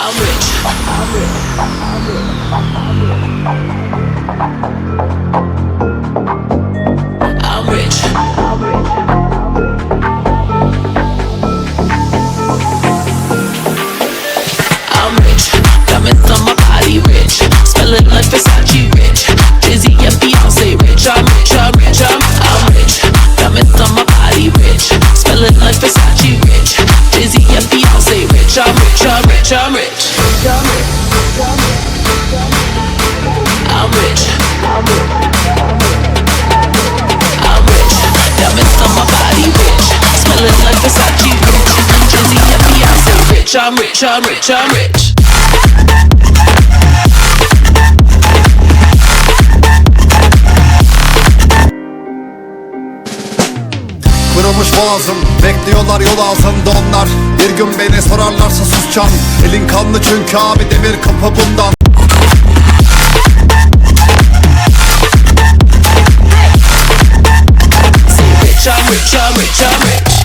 I'm rich. I'm rich. I'm rich. I'm rich. I'm rich. Kırılmış boğazım Bekliyorlar yol ağzında onlar Bir gün beni sorarlarsa susacağım Elin kanlı çünkü abi demir kapı bundan rich. I'm rich. I'm rich. I'm rich.